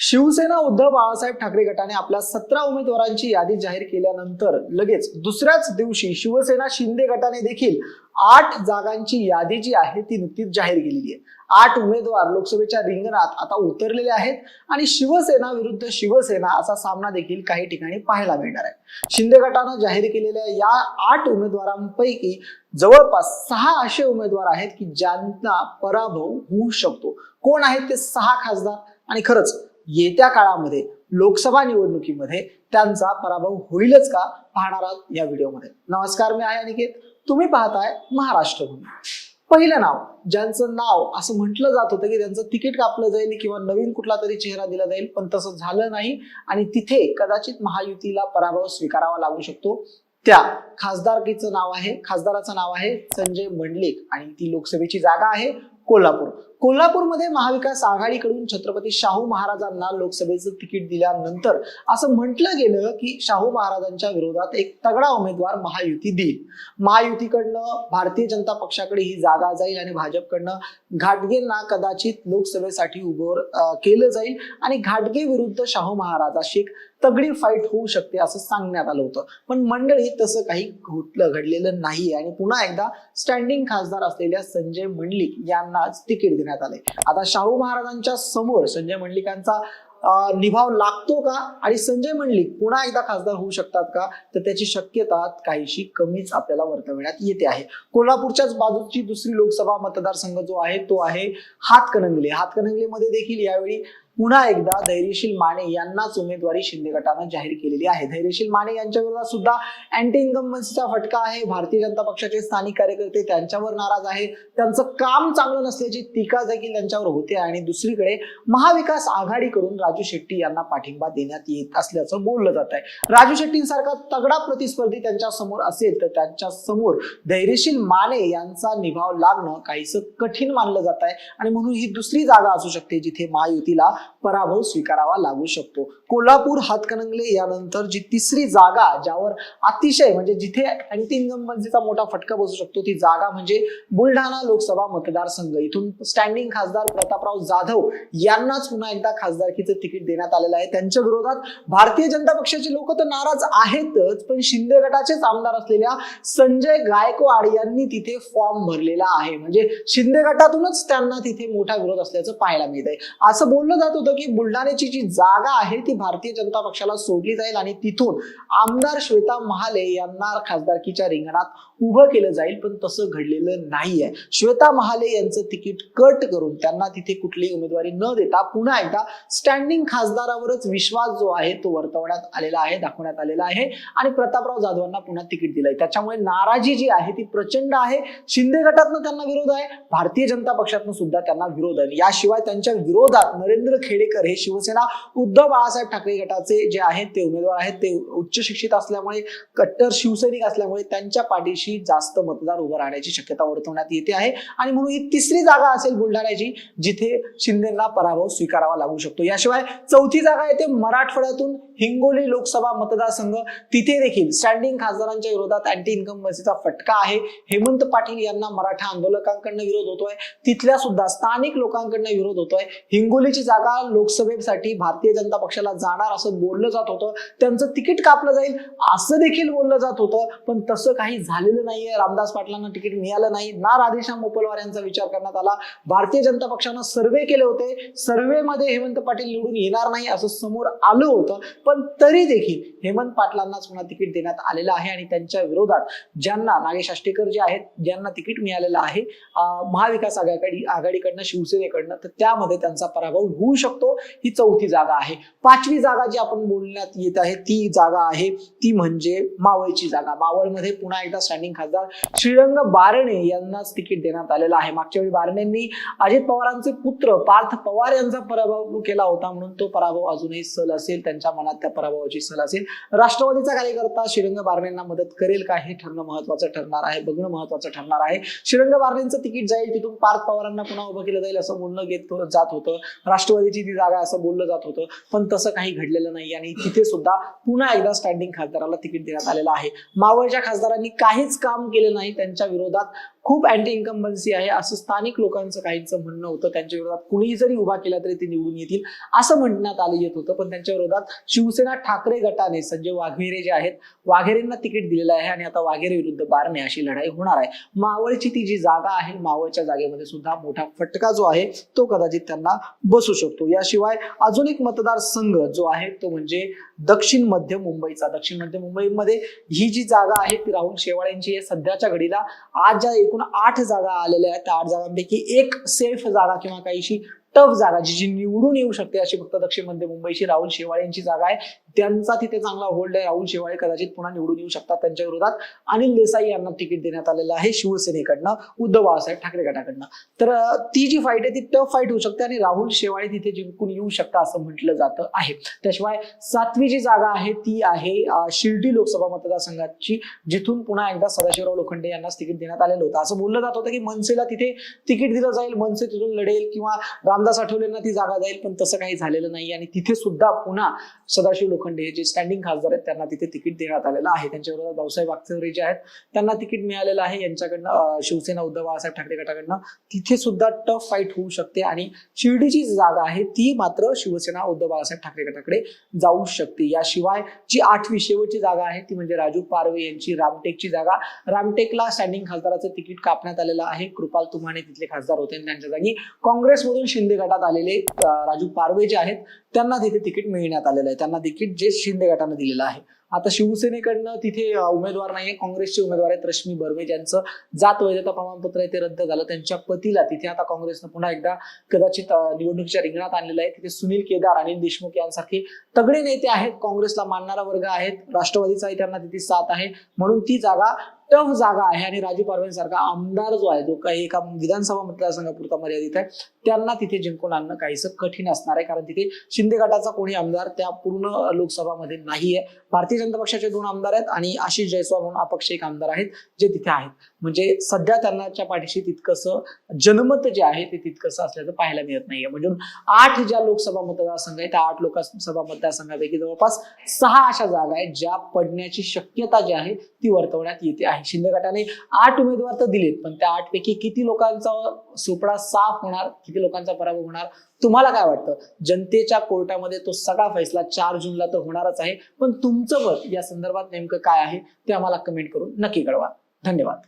शिवसेना उद्धव बाळासाहेब ठाकरे गटाने आपल्या सतरा उमेदवारांची यादी जाहीर केल्यानंतर लगेच दुसऱ्याच दिवशी शिवसेना शिंदे गटाने देखील आठ जागांची यादी जी आहे ती नुकतीच जाहीर केलेली आहे. आठ उमेदवार लोकसभेच्या रिंगणात आता उतरलेले आहेत आणि शिवसेना विरुद्ध शिवसेना असा सामना देखील काही ठिकाणी पाहायला मिळणार आहे. शिंदे गटानं जाहीर केलेल्या या आठ उमेदवारांपैकी जवळपास सहा असे उमेदवार आहेत की ज्यांना पराभव होऊ शकतो. कोण आहेत ते सहा खासदार? आणि खरंच येत्या काळामध्ये लोकसभा निवडणुकीमध्ये त्यांचा पराभव होईलच का? पाहणार आहोत या व्हिडिओमध्ये. नमस्कार मी आहे अनिकेत. तुम्ही पाहताय महाराष्ट्र पहिलं नाव ज्यांचं नाव असं म्हटलं जात होतं की त्यांचं तिकीट कापलं जाईल किंवा नवीन कुठला तरी चेहरा दिला जाईल पण तसं झालं नाही. आणि तिथे कदाचित महायुतीला पराभव स्वीकारावा लागू शकतो. त्या खासदारकीचं नाव आहे? खासदाराचं नाव आहे संजय मंडलिक. आणि ती लोकसभेची जागा आहे कोल्हापूर. कोल्हापूरमध्ये महाविकास आघाडीकडून छत्रपती शाहू महाराजांना लोकसभेचं तिकीट दिल्यानंतर असं म्हटलं गेलं की शाहू महाराजांच्या विरोधात एक तगडा उमेदवार महायुती देईल. महायुतीकडनं भारतीय जनता पक्षाकडे ही जागा जाईल आणि भाजपकडनं घाटगेंना कदाचित लोकसभेसाठी उभं केलं जाईल आणि घाटगे विरुद्ध शाहू महाराज अशी एक तगडी फाईट होऊ शकते असं सांगण्यात आलं होतं. पण मंडळी तसं काही घोटलं घडलेलं नाही आणि पुन्हा एकदा स्टँडिंग खासदार असलेल्या संजय मंडलिक यांनाच तिकीट देण्यात आले. आता शाहू महाराजांच्या समोर संजय मंडलिकांचा निभाव लागतो का? आणि संजय मंडलिक पुन्हा एकदा खासदार होऊ शकतात का? तर त्याची शक्यता काहीशी कमीच आपल्याला वर्तवण्यात येते आहे. कोल्हापूरच्याच बाजूची दुसरी लोकसभा मतदारसंघ जो आहे तो आहे हातकणंगले. हातकणंगलेमध्ये देखील यावेळी पुन्हा एकदा धैर्यशील माने यांनाच उमेदवारी शिंदे गटानं जाहीर केलेली आहे. धैर्यशील माने यांच्या विरोधात सुद्धा अँटी इन्कम्बन्सीचा फटका आहे. भारतीय जनता पक्षाचे स्थानिक कार्यकर्ते त्यांच्यावर नाराज आहे त्यांचं काम चांगलं नसल्याची टीका देखील त्यांच्यावर होते आणि दुसरीकडे महाविकास आघाडीकडून राजू शेट्टी यांना पाठिंबा देण्यात येत असल्याचं बोललं जात आहे. राजू शेट्टींसारखा तगडा प्रतिस्पर्धी त्यांच्यासमोर असेल तर त्यांच्यासमोर धैर्यशील माने यांचा निभाव लागणं काहीसं कठीण मानलं जात आहे. आणि म्हणून ही दुसरी जागा असू शकते जिथे महायुतीला पराभव स्वीकारावा लागू शकतो. कोल्हापूर हातकणंगले यानंतर जी तिसरी जागा ज्यावर अतिशय म्हणजे जिथे अँटी इन्कम्बन्सीचा मोठा फटका बसू शकतो ती जागा म्हणजे बुलढाणा लोकसभा मतदारसंघ. इथून स्टँडिंग खासदार प्रतापराव जाधव यांनाच पुन्हा एकदा खासदारकीचं तिकीट देण्यात आलेलं आहे. त्यांच्या विरोधात भारतीय जनता पक्षाचे लोक तर नाराज आहेतच पण शिंदे गटाचेच आमदार असलेल्या संजय गायकवाड यांनी तिथे फॉर्म भरलेला आहे. म्हणजे शिंदे गटातूनच त्यांना तिथे मोठा विरोध असल्याचं पाहायला मिळत आहे असं बोललं जात होतं की बुलढाण्याची जी जागा आहे ती भारतीय जनता पक्षाला सोडली जाईल आणि तिथून आमदार श्वेता महाले यांना खासदारकीच्या रिंगणात उभं केलं जाईल पण तसं घडलेलं नाहीये. श्वेता महाले यांचं तिकीट कट करून त्यांना तिथे कुठलीही उमेदवारी न देता पुन्हा एकदा स्टँडिंग खासदारावरच विश्वास जो आहे तो वर्तवण्यात आलेला आहे दाखवण्यात आलेला आहे. आणि प्रतापराव जाधवांना पुन्हा तिकीट दिलंय. त्याच्यामुळे नाराजी जी आहे ती प्रचंड आहे. शिंदे गटातनं त्यांना विरोध आहे. भारतीय जनता पक्षातनं सुद्धा त्यांना विरोध आहे. याशिवाय त्यांच्या विरोधात नरेंद्र खेडेकर हे शिवसेना उद्धव बाळासाहेब ठाकरे गटाचे जे आहेत ते उमेदवार आहेत. ते उच्च शिक्षित असल्यामुळे कट्टर शिवसैनिक असल्यामुळे त्यांच्या पाठीशी जास्त मतदार उभं राहण्याची शक्यता वर्तवण्यात येते आहे. आणि म्हणून ही तिसरी जागा असेल बुलढाण्याची जिथे शिंदेला पराभव स्वीकारावा लागू शकतो. याशिवाय चौथी जागा येते मराठवाड्यातून हिंगोली लोकसभा मतदारसंघ तिथे देखील स्टँडिंग खासदारांच्या विरोधात अँटी इन्कम्बन्सीचा फटका आहे. हेमंत पाटील यांना मराठा आंदोलकांकडनं विरोध होतोय. तिथल्या सुद्धा स्थानिक लोकांकडनं विरोध होतोय. हिंगोलीची जागा लोकसभेसाठी भारतीय जनता पक्षाला जाणार असं बोललं जात होतं. त्यांचं तिकीट कापलं जाईल असं देखील बोललं जात होतं. पण तसं काही झालेलं नाहीये. रामदास पाटलांना तिकीट मिळालं नाही. ना राधेश्याम मोपलवार यांचा विचार करण्यात आला. भारतीय जनता पक्षानं सर्वे केले होते. सर्वेमध्ये हेमंत पाटील निवडून येणार नाही असं समोर आलं होतं. पण तरी देखील हेमंत पाटलांनाच पुन्हा तिकीट देण्यात आलेलं आहे आणि त्यांच्या विरोधात ज्यांना नागेश आष्टेकर जे आहेत ज्यांना तिकीट मिळालेलं आहे महाविकास आघाडी आघाडीकडनं शिवसेनेकडनं तर त्यामध्ये त्यांचा पराभव होऊ शकतो. ही चौथी जागा आहे. पाचवी जागा जी आपण बोलण्यात येत आहे ती जागा आहे ती म्हणजे मावळची जागा. मावळमध्ये पुन्हा एकदा स्टँडिंग खासदार श्रीरंग बारणे यांनाच तिकीट देण्यात आलेलं आहे. मागच्या वेळी बारणेंनी अजित पवारांचे पुत्र पार्थ पवार यांचा पराभव केला होता म्हणून तो पराभव अजूनही सल असेल. त्यांच्या मनात त्या पराभवाची सल असेल. राष्ट्रवादीचा कार्यकर्ता श्रीरंग बारणेंना मदत करेल का? हे ठरणं महत्वाचं ठरणार आहे. बघणं महत्वाचं ठरणार आहे. श्रीरंग बारणेंचं तिकीट जाईल तिथून पार्थ पवारांना पुन्हा उभं केलं जाईल असं बोलणं घेत जात होतं. राष्ट्रवादीची ती जागा असं बोललं जात होतं. पण तसं काही घडलेलं नाही आणि तिथे सुद्धा पुन्हा एकदा स्टँडिंग खासदाराला तिकीट देण्यात आलेलं आहे. मावळच्या खासदारांनी काहीच काम केलं नाही त्यांच्या विरोधात. खूप अँटी इन्कम्बन्सी आहे. असं स्थानिक लोकांचं काहींचं म्हणणं होतं. त्यांच्या विरोधात कुणीही जरी उभा केला तरी ते निवडून येतील असं म्हणण्यात आलं येत होतं. पण त्यांच्या विरोधात शिवसेना ठाकरे गटाने संजय वाघेरे जे आहेत वाघेरेंना तिकीट दिलेलं आहे आणि आता वाघेरे विरुद्ध बारणे अशी लढाई होणार आहे. मावळची ती जी जागा आहे मावळच्या जागेमध्ये सुद्धा मोठा फटका जो आहे तो कदाचित त्यांना बसू शकतो. याशिवाय अजून एक मतदारसंघ जो आहे तो म्हणजे दक्षिण मध्य मुंबईचा. दक्षिण मध्य मुंबईमध्ये ही जी जागा आहे ती राहुल शेवाळ्यांची सध्याच्या घडीला आज ज्या एकूण आठ जागा आलेल्या आहेत. त्या आठ जागांपैकी एक सेफ जागा किंवा काहीशी टफ जागा जी जी निवडून येऊ शकते अशी फक्त दक्षिण मध्य मुंबईची राहुल शेवाळे यांची जागा आहे. त्यांचा तिथे चांगला होल्ड आहे. राहुल शेवाळे कदाचित पुन्हा निवडून येऊ शकतात त्यांच्या विरोधात. अनिल देसाई यांना तिकीट देण्यात आलेलं आहे शिवसेनेकडनं उद्धव बाळासाहेब ठाकरे गटाकडनं. तर ती जी फाईट आहे ती टफ फाईट होऊ शकते आणि राहुल शेवाळे तिथे जिंकून येऊ शकता असं म्हटलं जातं आहे. त्याशिवाय सातवी जी जागा आहे ती आहे शिर्डी लोकसभा मतदारसंघाची जिथून पुन्हा एकदा सदाशिवराव लोखंडे यांना तिकीट देण्यात आलेलं होतं. असं बोललं जात होतं की मनसेला तिथे तिकीट दिलं जाईल मनसे तिथून लढेल किंवा रामदास आठवलेंना ती जागा जाईल पण तसं काही झालेलं नाही. आणि तिथे सुद्धा पुन्हा सदाशिव लोखंडे हे जे स्टँडिंग खासदार आहेत त्यांना तिथे तिकीट देण्यात आलेलं आहे. त्यांच्या विरोधात भाऊसाहेब वागचौरे जे आहेत त्यांना तिकीट मिळालेलं आहे. यांच्याकडनं शिवसेना उद्धव बाळासाहेब ठाकरे गटाकडनं तिथे सुद्धा टफ फाईट होऊ शकते आणि शिर्डीची जी जागा आहे ती मात्र शिवसेना उद्धव बाळासाहेब ठाकरे गटाकडे जाऊ शकते. याशिवाय जी आठवी शेवटची जागा आहे ती म्हणजे राजू पारवे यांची रामटेकची जागा. रामटेकला स्टँडिंग खासदाराचं तिकीट कापण्यात आलेलं आहे. कृपाल तुमाने तिथले खासदार होते. आणि त्यांच्या जागी काँग्रेसमधून शिंदे गटात आलेले राजू पारवे जे आहेत त्यांना तिथे तिकीट मिळण्यात आलेलं आहे. त्यांना तिकीट जे शिंदे गटानं दिलेलं आहे. आता शिवसेनेकडनं तिथे उमेदवार नाहीये. काँग्रेसचे उमेदवार आहेत. रश्मी बर्वे ज्यांचं जात वैधता प्रमाणपत्र आहे ते रद्द झालं. त्यांच्या पतीला तिथे आता काँग्रेसनं पुन्हा एकदा कदाचित निवडणुकीच्या रिंगणात आणलेलं आहे. तिथे सुनील केदार अनिल देशमुख यांसारखे तगडे नेते आहेत. काँग्रेसला मानणारा वर्ग आहेत. राष्ट्रवादीचाही त्यांना तिथे साथ आहे. म्हणून ती जागा टफ जागा आहे आणि राजू पारवेंसारखा आमदार जो आहे जो काही एका विधानसभा मतदारसंघापुरता मर्यादित आहे त्यांना तिथे जिंकून आणणं काहीसं कठीण असणार आहे. कारण तिथे शिंदे गटाचा कोणी आमदार त्या पूर्ण लोकसभामध्ये नाहीये. भारतीय जनता पक्षाचे दोन आमदार आहेत आणि आशिष जयस्वाल म्हणून अपक्ष एक आमदार आहेत जे तिथे आहेत. म्हणजे सध्या त्यांनाच्या पाठीशी तितकंसं जनमत जे आहे ते तितकंसं असल्याचं पाहायला मिळत नाहीये. म्हणजे आठ ज्या लोकसभा मतदारसंघ आहे त्या आठ लोकसभा मतदारसंघापैकी जवळपास सहा अशा जागा आहेत ज्या पडण्याची शक्यता जी आहे ती वर्तवण्यात येते आहे. शिंदे गटाने आठ उमेदवार तर दिलेत पण त्या आठ पैकी किती लोकांचा सुपडा साफ होणार किती लोकांचा पराभव होणार तुम्हाला काय वाटतं? जनतेच्या कोर्टामध्ये तो सगळा फैसला चार जूनला तर होणारच आहे. पण तुमचं मत या संदर्भात नेमकं काय आहे ते आम्हाला कमेंट करून नक्की कळवा. धन्यवाद.